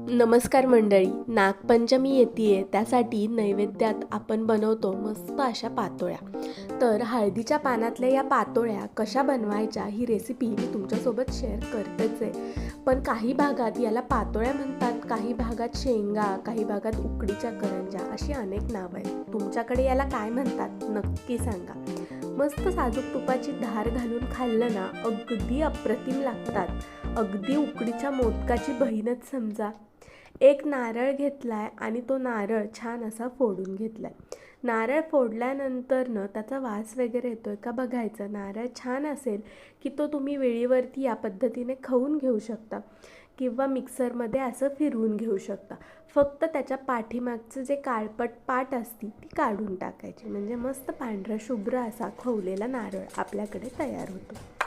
नमस्कार मंडळी नागपंचमी येते त्यासाठी नैवेद्यात आपण बनवतो मस्त अशा पातोळ्या. तर हळदीच्या पानातल्या या पातोळ्या कशा बनवायच्या ही रेसिपी मी तुमच्यासोबत शेअर करतेच आहे. पण काही भागात याला पातोळ्या म्हणतात काही भागात शेंगा काही भागात उकडीच्या करंजा अशी अनेक नावं आहेत. तुमच्याकडे याला काय म्हणतात नक्की सांगा. मस्त साजूक तुपाची धार घालून खाल्लं ना अगदी अप्रतिम लागतात. अगदी उकडीच्या मोदकाची बहीणच समजा. एक नारळ घेतला आहे आणि तो नारळ छान असा फोडून घेतला आहे नारळ फोडल्यानंतरनं त्याचा वास वगैरे येतो आहे का बघायचं. नारळ छान असेल की तो तुम्ही वेळीवरती या पद्धतीने खाऊन घेऊ शकता किंवा मिक्सरमध्ये असं फिरवून घेऊ शकता. फक्त त्याच्या पाठीमागचं जे काळपट पाट असती ती काढून टाकायची. म्हणजे मस्त पांढरा शुभ्र असा खवलेला नारळ आपल्याकडे तयार होतो.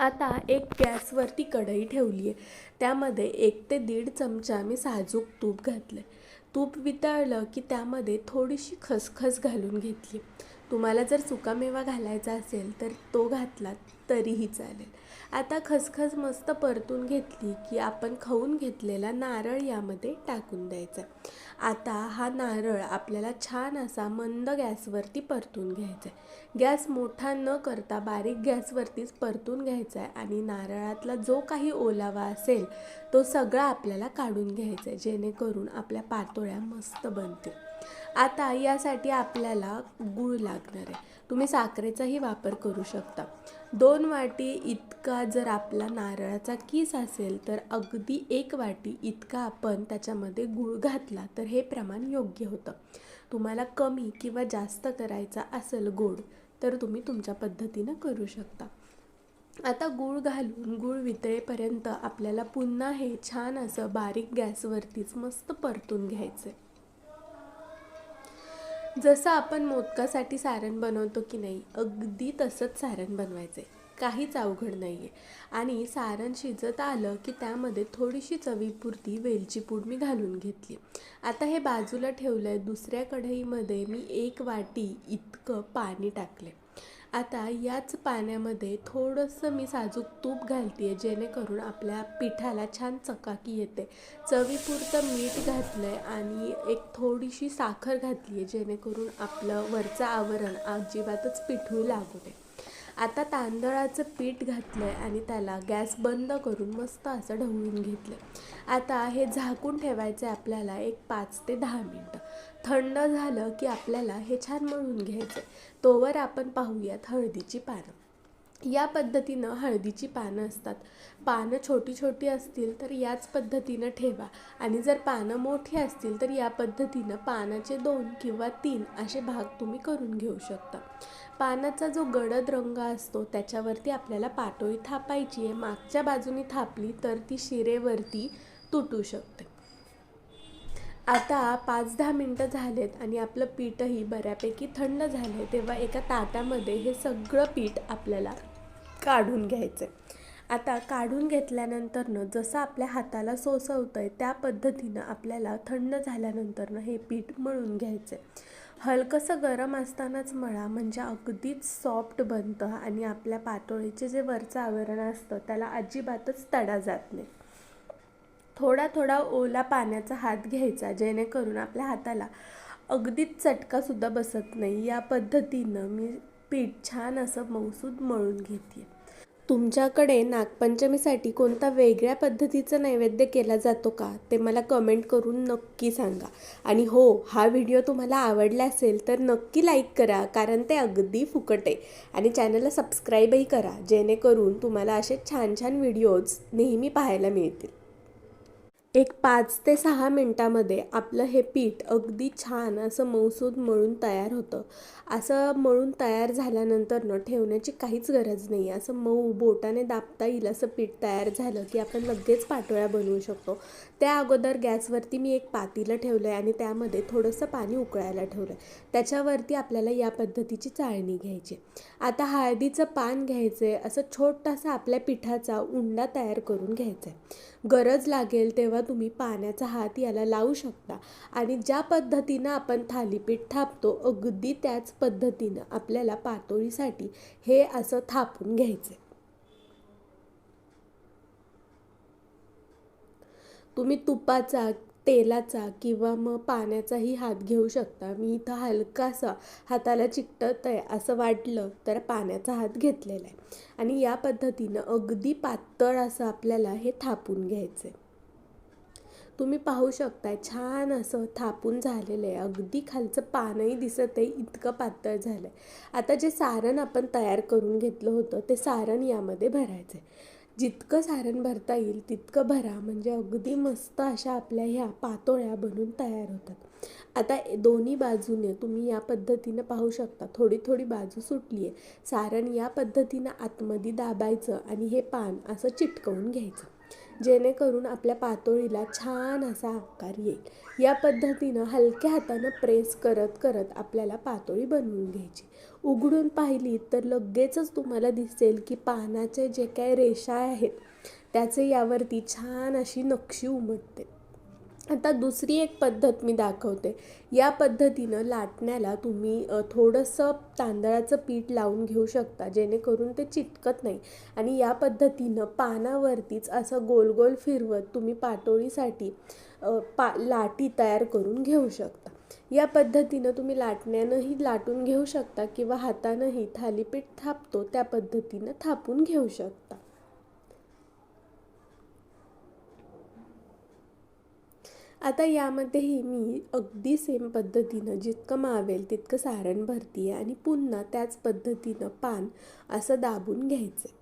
आता एक गॅसवरती कढई ठेवली आहे त्यामध्ये एक ते दीड चमचा मी साजूक तूप घातलं आहे तूप वितळलं की त्यामध्ये थोडीशी खसखस घालून घेतली. तुम्हाला जर सुकामेवा घालायचा असेल तर तो घातला तरीही चालेल. आता खसखस मस्त परतून घेतली की आपण खाऊन घेतलेला नारळ यामध्ये टाकून द्यायचा. आता हा नारळ आपल्याला छान असा मंद गॅसवरती परतून घ्यायचा आहे गॅस मोठा न करता बारीक गॅसवरतीच परतून घ्यायचा आहे आणि नारळातला जो काही ओलावा असेल तो सगळा आपल्याला काढून घ्यायचा आहे जेणेकरून आपल्या पातोळ्या मस्त बनतील. आता यासाठी आपल्याला गूळ लागणार आहे तुम्ही साखरेचाही वापर करू शकता. दोन वाटी इतका जर आपला नारळाचा किस असेल तर अगदी एक वाटी इतका आपण त्याच्यामध्ये गूळ घातला तर हे प्रमाण योग्य होतं. तुम्हाला कमी किंवा जास्त करायचा असेल गोड तर तुम्ही तुमच्या पद्धतीनं करू शकता. आता गूळ घालून गूळ वितळेपर्यंत आपल्याला पुन्हा हे छान असं बारीक गॅसवरतीच मस्त परतून घ्यायचं आहे जसं आपण मोदकासाठी सारण बनवतो की नाही अगदी तसंच सारण बनवायचं आहे काहीच अवघड नाही आहे आणि सारण शिजत आलं की त्यामध्ये थोडीशी चवीपुरती वेलची पूड मी घालून घेतली. आता हे बाजूला ठेवलं आहे दुसऱ्या कढईमध्ये मी एक वाटी इतकं पाणी टाकले आता याच पाण्यामध्ये थोडंसं मी साजूक तूप घालते आहे जेणेकरून आपल्या पिठाला छान चकाकी येते. चवीपुरतं मीठ घातलं आहे आणि एक थोडीशी साखर घातली आहे जेणेकरून आपलं वरचं आवरण अजिबातच पिठू लागू नये. आता तांदळाचं पीठ घातलं आहे आणि त्याला गॅस बंद करून मस्त असं ढवळून घेतलं आता हे झाकून ठेवायचं आहे आपल्याला एक पाच ते दहा मिनटं. थंड झालं की आपल्याला हे छान मळून घ्यायचं आहे तोवर आपण पाहूयात हळदीची पानं. या पद्धतीनं हळदीची पानं असतात. पानं छोटी छोटी असतील तर याच पद्धतीनं ठेवा. आणि जर पानं मोठी असतील तर या पद्धतीनं पानाचे दोन किंवा तीन असे भाग तुम्ही करून घेऊ शकता. पानाचा जो गडद रंग असतो त्याच्यावरती आपल्याला पाटोळी थापायची आहे. मागच्या बाजूनी थापली तर ती शिरेवरती तुटू शकते. आता पाच दहा मिनटं झालेत आणि आपलं पीठही बऱ्यापैकी थंड झालं तेव्हा एका ताटामध्ये हे सगळं पीठ आपल्याला काढून घ्यायचं आता काढून घेतल्यानंतरनं जसं आपल्या हाताला सोसवतं आहे त्या पद्धतीनं आपल्याला थंड झाल्यानंतरनं हे पीठ मळून घ्यायचं आहे हलकंसं गरम असतानाच मळा म्हणजे अगदीच सॉफ्ट बनतं आणि आपल्या पातोळीचे जे वरचं आवरण असतं त्याला अजिबातच तडा जात नाही. थोडा थोडा ओला पाण्याचा हात घ्यायचा जेणेकरून आपल्या हाताला अगदीच चटकासुद्धा बसत नाही. या पद्धतीनं मी पीठ छान असं मऊसूद मळून घेते. तुमच्याकडे नागपंचमीसाठी कोणता वेगळ्या पद्धतीचा नैवेद्य केला जातो का? ते मला कमेंट करून नक्की सांगा. आणि हो हा व्हिडिओ तुम्हाला आवडला असेल तर नक्की लाईक करा कारण ते अगदी फुकट आहे. आणि चॅनलला सबस्क्राईबही करा जेणेकरून तुम्हाला असे छान छान व्हिडिओज नेहमी पाहायला मिळतील. एक पाच ते सहा मिनटामध्ये आपलं हे पीठ अगदी छान असं मऊसूद मळून तयार होतं. असं मळून तयार झाल्यानंतर न ठेवण्याची काहीच गरज नाही. असं मऊ बोटाने दाबता येईल असं पीठ तयार झालं की आपण लगेच पाटोळ्या बनवू शकतो. त्या अगोदर गॅसवरती मी एक पातीलं ठेवलं आहे आणि त्यामध्ये थोडंसं पाणी उकळायला ठेवलं आहे त्याच्यावरती आपल्याला या पद्धतीची चाळणी घ्यायची. आता हळदीचं पान घ्यायचं आहे असं छोटासा आपल्या पिठाचा उंडा तयार करून घ्यायचा आहे गरज लागेल तेव्हा तुम्ही पाण्याचा हात याला लावू शकता. आणि ज्या पद्धतीनं आपण थालीपीठ थापतो अगदी त्याच पद्धतीनं आपल्याला पातोळीसाठी हे असं थापून घ्यायचं. तुम्ही तुपाचा तेलाचा किंवा मग पाण्याचाही हात घेऊ शकता. मी इथं हलकासा हाताला चिकटत आहे असं वाटलं तर पाण्याचा हात घेतलेला आहे. आणि या पद्धतीनं अगदी पातळ असं आपल्याला हे थापून घ्यायचं आहे तुम्ही पाहू शकताय छान असं थापून झालेलं आहे. अगदी खालचं पानही दिसत आहे इतकं पातळ झालं आहे आता जे सारण आपण तयार करून घेतलं होतं ते सारण यामध्ये भरायचं आहे जितकं सारण भरता येईल तितकं भरा. म्हणजे अगदी मस्त अशा आपल्या ह्या पातोळ्या बनून तयार होतात. आता दोन्ही बाजूने तुम्ही या पद्धतीनं पाहू शकता. थोडी थोडी बाजू सुटली आहे सारण या पद्धतीनं आतमध्ये दाबायचं आणि हे पान असं चिटकवून घ्यायचं. जेणेकरून आपल्या पातोळीला छान असा आकार येईल. या पद्धतीनं हलक्या हातानं प्रेस करत करत आपल्याला पातोळी बनवून घ्यायची. उघडून पाहिली तर लगेचच तुम्हाला दिसेल की पानाचे जे काय रेषा आहेत त्याचे यावरती छान अशी नक्षी उमटते. आता दुसरी एक पद्धत मी दाखवते. या पद्धतीनं लाटण्याला तुम्ही थोडंसं तांदळाचं पीठ लावून घेऊ शकता जेणेकरून ते चिटकत नाही. आणि या पद्धतीनं पानावरतीच असं गोल गोल फिरवत तुम्ही पाटोळीसाठी पा लाटी तयार करून घेऊ शकता. या पद्धतीनं तुम्ही लाटण्यानंही लाटून घेऊ शकता किंवा हातानंही थालीपीठ थापतो त्या पद्धतीनं थापून घेऊ शकता. आता यामध्येही मी अगदी सेम पद्धतीनं जितकं मावेल तितकं सारण भरती आहे आणि पुन्हा त्याच पद्धतीनं पान असं दाबून घ्यायचं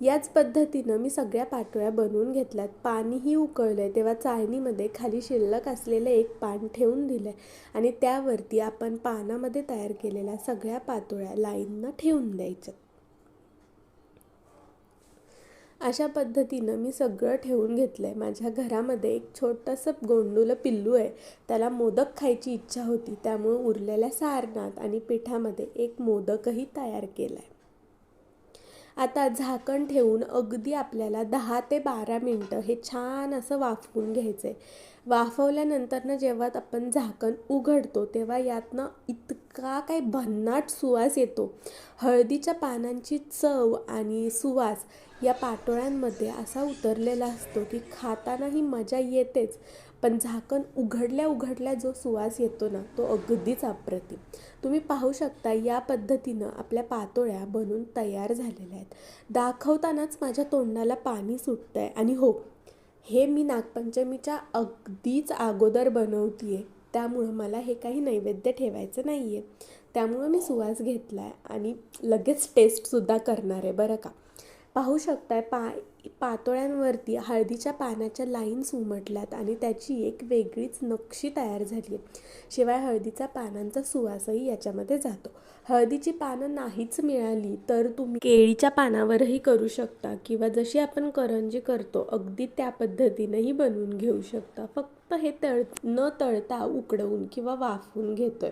याच पद्धतीनं मी सगळ्या पाटोळ्या बनवून घेतल्यात. पाणीही उकळलं आहे तेव्हा चाळणीमध्ये खाली शिल्लक असलेलं एक पान ठेवून दिलं आहे आणि त्यावरती आपण पानामध्ये तयार केलेल्या सगळ्या पातोळ्या लाईननं ठेवून द्यायच्या अशा पद्धतीनं मी सगळं ठेवून घेतलं आहे माझ्या घरामध्ये एक छोटंसं गोंडूलं पिल्लू आहे. त्याला मोदक खायची इच्छा होती. त्यामुळे उरलेल्या सारणात आणि पिठामध्ये एक मोदकही तयार केला आहे आता झाकण ठेवून अगदी आपल्याला दहा ते बारा मिनटं हे छान असं वाफवून घ्यायचं आहे वाफवल्यानंतरनं जेव्हा आपण झाकण उघडतो तेव्हा यातनं इतका काही भन्नाट सुवास येतो. हळदीच्या पानांची चव आणि सुवास या पाटोळ्यांमध्ये असा उतरलेला असतो की खातानाही मजा येतेच पण झाकण उघडल्या उघडल्या जो सुवास येतो ना तो अगदीच अप्रतिम. तुम्ही पाहू शकता या पद्धतीनं आपल्या पातोळ्या बनून तयार झालेल्या आहेत. दाखवतानाच माझ्या तोंडाला पाणी सुटतं आहे आणि हो हे मी नागपंचमीच्या अगदीच अगोदर बनवते आहे त्यामुळं मला हे काही नैवेद्य ठेवायचं नाही आहे त्यामुळं मी सुवास घेतला आहे आणि लगेच टेस्टसुद्धा करणार आहे बरं का? पाहू शकताय पा पातोळ्यांवरती हळदीच्या पानाच्या लाईन्स उमटल्यात आणि त्याची एक वेगळीच नक्षी तयार झाली आहे. शिवाय हळदीचा पानांचा सुवासही याच्यामध्ये जातो. हळदीची पानं नाहीच मिळाली तर तुम्ही केळीच्या पानावरही करू शकता किंवा जशी आपण करंजी करतो अगदी त्या पद्धतीनेही बनवून घेऊ शकता. फक्त फक्त हे तळ न तळता उकडवून किंवा वाफवून घेतोय.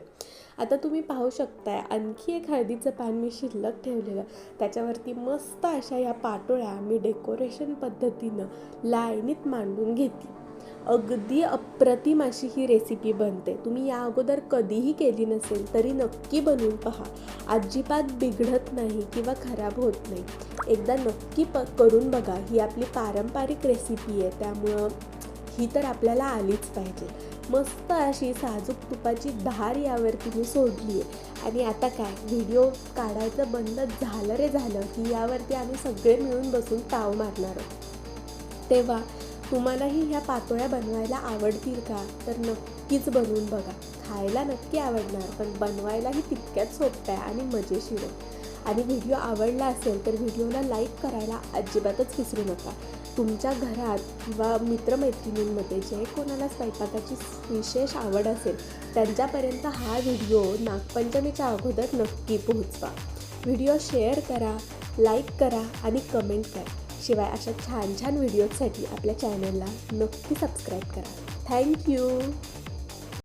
आता तुम्ही पाहू शकताय आणखी एक हळदीचं पान मी शिल्लक ठेवलेलं. त्याच्यावरती मस्त अशा या पाटोळ्या मी डेकोरेशन पद्धतीनं लाईनीत मांडून घेतली अगदी अप्रतिम अशी ही रेसिपी बनते. तुम्ही या अगोदर कधीही केली नसेल तरी नक्की बनवून पहा. अजिबात बिघडत नाही किंवा खराब होत नाही. एकदा नक्की प करून बघा. ही आपली पारंपरिक रेसिपी आहे. त्यामुळं ही तर आपल्याला आलीच पाहिजे. मस्त अशी साजूक तुपाची धार यावरती मी सोडली आहे आणि आता काय व्हिडिओ काढायचं बंद झालं रे झालं की यावरती आम्ही सगळे मिळून बसून ताव मारणार आहोत. तेव्हा तुम्हालाही ह्या पातोळ्या बनवायला आवडतील का? तर नक्कीच बनवून बघा. खायला नक्की आवडणार पण बनवायलाही तितक्याच सोप्या आणि मजेशीर आहे. आणि व्हिडिओ आवडला असेल तर व्हिडिओला लाईक करायला अजिबातच विसरू नका. तुमच्या घरात किंवा मित्रमैत्रिणींमध्ये जे कोणाला स्वयंपाकाची विशेष आवड असेल त्यांच्यापर्यंत हा व्हिडिओ नागपंचमीच्या अगोदर नक्की पोहोचवा. व्हिडिओ शेअर करा लाईक करा आणि कमेंट करा. शिवाय अशा छान छान व्हिडिओजसाठी आपल्या चॅनलला नक्की सबस्क्राईब करा. थँक्यू